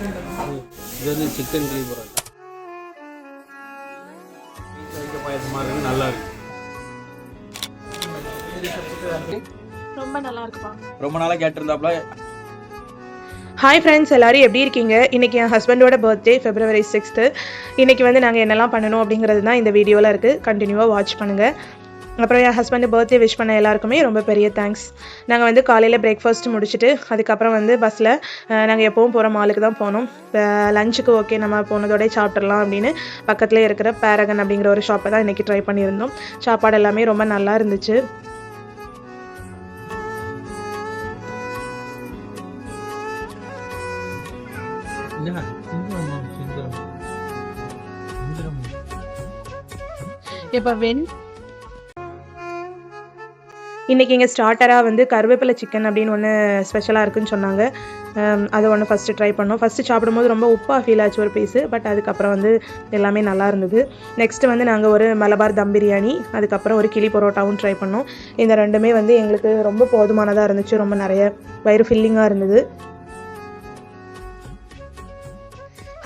இது வந்து சிக்கன் கிளி பரோட்டா. வைக்க பாயசமாக இருக்குது நல்லா இருக்கு ரொம்ப நல்லா இருக்குப்பா. ரொம்ப நாளாக கேட்டிருந்தாப்புல ஹாய் ஃப்ரெண்ட்ஸ் எல்லாரும் எப்படி இருக்கீங்க? இன்றைக்கி என் ஹஸ்பண்டோட பர்த்டே ஃபெப்ரவரி சிக்ஸ்த்து இன்றைக்கி வந்து நாங்கள் என்னெல்லாம் பண்ணணும் அப்படிங்கிறது தான் இந்த வீடியோவில் இருக்குது கண்டினியூவாக வாட்ச் பண்ணுங்கள் அப்புறம் என் ஹஸ்பண்டு பர்த்டே விஷ் பண்ண எல்லாருக்குமே ரொம்ப பெரிய தேங்க்ஸ் நாங்கள் வந்து காலையில் பிரேக்ஃபாஸ்ட் முடிச்சுட்டு அதுக்கப்புறம் வந்து பஸ்ஸில் நாங்கள் எப்போவும் போகிற மாலுக்கு தான் போனோம். லஞ்சுக்கு ஓகே நம்ம போனதோடய சாப்பிட்றலாம் அப்படின்னு பக்கத்தில் இருக்கிற பேரகன் அப்படிங்கிற ஒரு ஷாப்பை தான் இன்றைக்கி ட்ரை பண்ணியிருந்தோம். சாப்பாடு எல்லாமே ரொம்ப நல்லா இருந்துச்சு. இப்போ வெண் இன்றைக்கி இங்கே ஸ்டார்டராக வந்து கருவேப்பிலை சிக்கன் அப்படின்னு ஒன்று ஸ்பெஷலாக இருக்குன்னு சொன்னாங்க. அதை அது ஒன்று ஃபஸ்ட்டு ட்ரை பண்ணோம். ஃபஸ்ட்டு சாப்பிடும்போது ரொம்ப உப்பாக ஃபீல் ஆச்சு ஒரு பீஸு பட் அதுக்கப்புறம் வந்து எல்லாமே நல்லா இருந்தது. நெக்ஸ்ட்டு வந்து நாங்கள் ஒரு மலபார் தம் பிரியாணி அதுக்கப்புறம் ஒரு கிளி பரோட்டாவும் ட்ரை பண்ணோம். இந்த ரெண்டுமே வந்து எங்களுக்கு ரொம்ப போதுமானதாக இருந்துச்சு. ரொம்ப நிறைய வயிறு ஃபில்லிங்காக இருந்தது.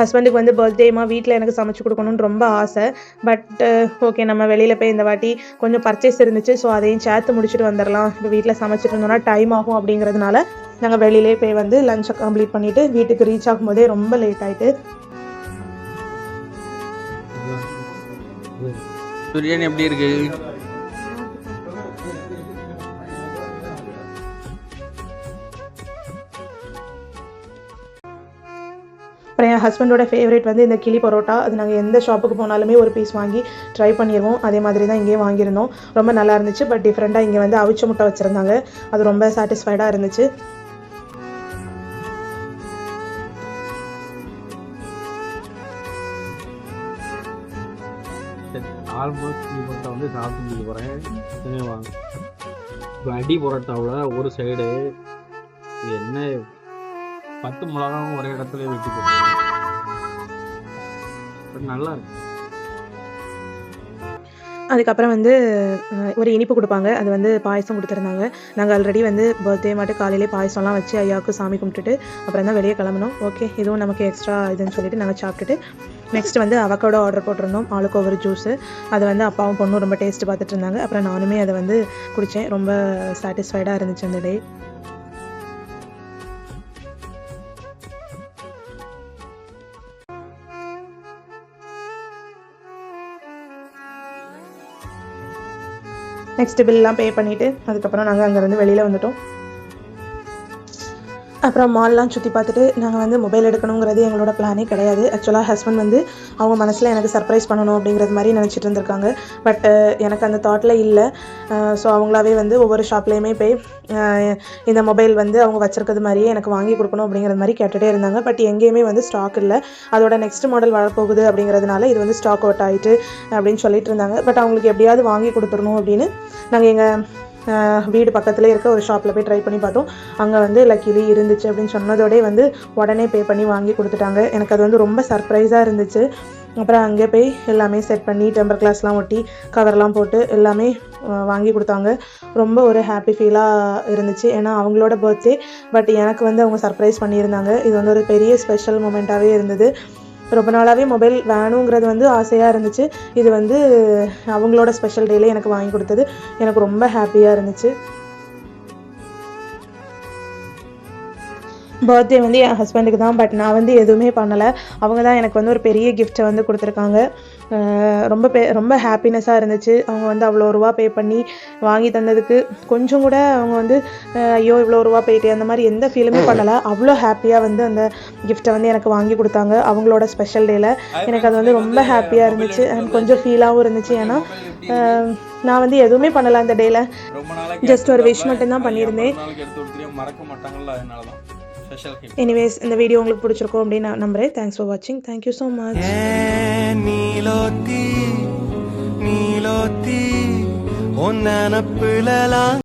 ஹஸ்பண்டுக்கு வந்து பர்த்டேமா வீட்டில் எனக்கு சமைச்சு கொடுக்கணும்னு ரொம்ப ஆசை. பட் ஓகே நம்ம வெளியில் போய் இந்த வாட்டி கொஞ்சம் பர்ச்சேஸ் இருந்துச்சு. ஸோ அதையும் சேர்த்து முடிச்சுட்டு வந்துடலாம் இப்போ வீட்டில் சமைச்சிட்டு இருந்தோம்னா டைம் ஆகும் அப்படிங்கிறதுனால நாங்கள் வெளியிலே போய் வந்து லஞ்சை கம்ப்ளீட் பண்ணிவிட்டு வீட்டுக்கு ரீச் ஆகும்போதே ரொம்ப லேட் ஆகிட்டு பிரியாணி எப்படி இருக்கு? அப்புறம் என் ஹஸ்பண்டோட ஃபேவரட் வந்து இந்த கிளி பரோட்டா. அது நாங்கள் எந்த ஷாப்புக்கு போனாலுமே ஒரு பீஸ் வாங்கி ட்ரை பண்ணிடுவோம் அதே மாதிரி தான் இங்கேயும் வாங்கியிருந்தோம். ரொம்ப நல்லா இருந்துச்சு. பட் டிஃப்ரெண்ட்டாக இங்கே வந்து அவிச்ச முட்டை வச்சுருந்தாங்க. அது ரொம்ப சாட்டிஸ்ஃபைடாக இருந்துச்சு. ஆல்மோஸ்ட் பரோட்டா வந்து சாப்பிட்டு முடிக்க போகிறேன் வாங்க. இப்போ அடி பரோட்டாவில் ஒரு சைடு என்ன பத்து மிளகாவும் ஒரே இடத்துல வெட்டி போட்டு நல்லா இருக்கு. அதுக்கப்புறம் வந்து ஒரு இனிப்பு கொடுப்பாங்க. அது வந்து பாயசம் கொடுத்துருந்தாங்க. நாங்கள் ஆல்ரெடி வந்து பர்த்டே மட்டும் காலையிலே பாயசம்லாம் வச்சு ஐயாவுக்கு சாமி கும்பிட்டுட்டு அப்புறம் தான் வெளியே கிளம்பணும் ஓகே இதுவும் நமக்கு எக்ஸ்ட்ரா இதுன்னு சொல்லிட்டு நாங்கள் சாப்பிட்டுட்டு நெக்ஸ்ட் வந்து அவக்கோட ஆர்டர் போட்டிருந்தோம். ஆளுக்கு ஒவ்வொரு ஜூஸு அது வந்து அப்பாவும் பொண்ணும் ரொம்ப டேஸ்ட் பார்த்துட்டு இருந்தாங்க. அப்புறம் நானுமே அதை வந்து குடித்தேன் ரொம்ப சாட்டிஸ்ஃபைடாக இருந்துச்சு அந்த டே நெக்ஸ்ட் பில்லாம் பே பண்ணிவிட்டு அதுக்கப்புறம் நாங்கள் அங்கேருந்து வெளியில் வந்துவிட்டோம் அப்புறம் மால்லாம் சுற்றி பார்த்துட்டு நாங்கள் வந்து மொபைல் எடுக்கணுங்கிறது எங்களோட பிளானே கிடையாது. ஆக்சுவலாக ஹஸ்பண்ட் வந்து அவங்க மனசில் எனக்கு சர்ப்ரைஸ் பண்ணணும் அப்படிங்கிறது மாதிரி நினச்சிட்டு இருந்திருக்காங்க. பட் எனக்கு அந்த தாட்டில் இல்லை. ஸோ அவங்களாவே வந்து ஒவ்வொரு ஷாப்லேயுமே போய் இந்த மொபைல் வந்து அவங்க வச்சுருக்கிறது மாதிரியே எனக்கு வாங்கி கொடுக்கணும் அப்படிங்கிறது மாதிரி கேட்டுகிட்டே இருந்தாங்க. பட் எங்கேயுமே வந்து ஸ்டாக் இல்லை. அதோட நெக்ஸ்ட் மாடல் வரப்போகுது அப்படிங்கிறதுனால இது வந்து ஸ்டாக் அவுட் ஆகிட்டு அப்படின்னு சொல்லிட்டு இருந்தாங்க. பட் அவங்களுக்கு எப்படியாவது வாங்கி கொடுத்துடணும் அப்படின்னு நாங்கள் எங்கள் வீடு பக்கத்துலேயே இருக்க ஒரு ஷாப்பில் போய் ட்ரை பண்ணி பார்த்தோம். அங்கே வந்து லக்கிலி இருந்துச்சு அப்படின்னு சொன்னதோடே வந்து உடனே பே பண்ணி வாங்கி கொடுத்துட்டாங்க. எனக்கு அது வந்து ரொம்ப சர்ப்ரைஸாக இருந்துச்சு. அப்புறம் அங்கே போய் எல்லாமே செட் பண்ணி டெம்பர் கிளாஸ்லாம் ஒட்டி கவர்லாம் போட்டு எல்லாமே வாங்கி கொடுத்தாங்க. ரொம்ப ஒரு ஹாப்பி ஃபீலாக இருந்துச்சு. ஏன்னா அவங்களோட பர்த்டே பட் எனக்கு வந்து அவங்க சர்ப்ரைஸ் பண்ணியிருந்தாங்க. இது வந்து ஒரு பெரிய ஸ்பெஷல் மூமெண்ட்டாகவே இருந்தது. ரொம்ப நாளாகவே மொபைல் வேணுங்கிறது வந்து ஆசையாக இருந்துச்சு. இது வந்து அவங்களோட ஸ்பெஷல் டேலே எனக்கு வாங்கி கொடுத்தது. எனக்கு ரொம்ப ஹாப்பியாக இருந்துச்சு. பர்த்டே வந்து என் ஹஸ்பண்டுக்கு தான் பட் நான் வந்து எதுவுமே பண்ணலை. அவங்க தான் எனக்கு வந்து ஒரு பெரிய கிஃப்ட்டை வந்து கொடுத்துருக்காங்க. ரொம்ப பே ரொம்ப ஹாப்பினஸ்ஸாக இருந்துச்சு. அவங்க வந்து அவ்வளோ ரூபா பே பண்ணி வாங்கி தந்ததுக்கு. கொஞ்சம் கூட அவங்க வந்து ஐயோ இவ்வளோ ரூபா போயிட்டே அந்த மாதிரி எந்த ஃபீலுமே பண்ணலை. அவ்வளோ ஹாப்பியாக வந்து அந்த கிஃப்ட்டை வந்து எனக்கு வாங்கி கொடுத்தாங்க. அவங்களோட ஸ்பெஷல் டேல எனக்கு அது வந்து ரொம்ப ஹாப்பியாக இருந்துச்சு. அண்ட் கொஞ்சம் ஃபீலாகவும் இருந்துச்சு. ஏன்னா நான் வந்து எதுவுமே பண்ணலை அந்த டேல நாளாக Just ஒரு wish மட்டும்தான் பண்ணியிருந்தேன். மறக்க மாட்டாங்கல்ல அதனால தான் எனிவேஸ் இந்த வீடியோ உங்களுக்கு பிடிச்சிருக்கும் அப்படின்னு நான் நம்புறேன். தேங்க்ஸ் ஃபார் வாட்சிங் தேங்க்யூ ஸோ மச் நீலோத்தி நீலோத்தி உன் நினப்புலலாம்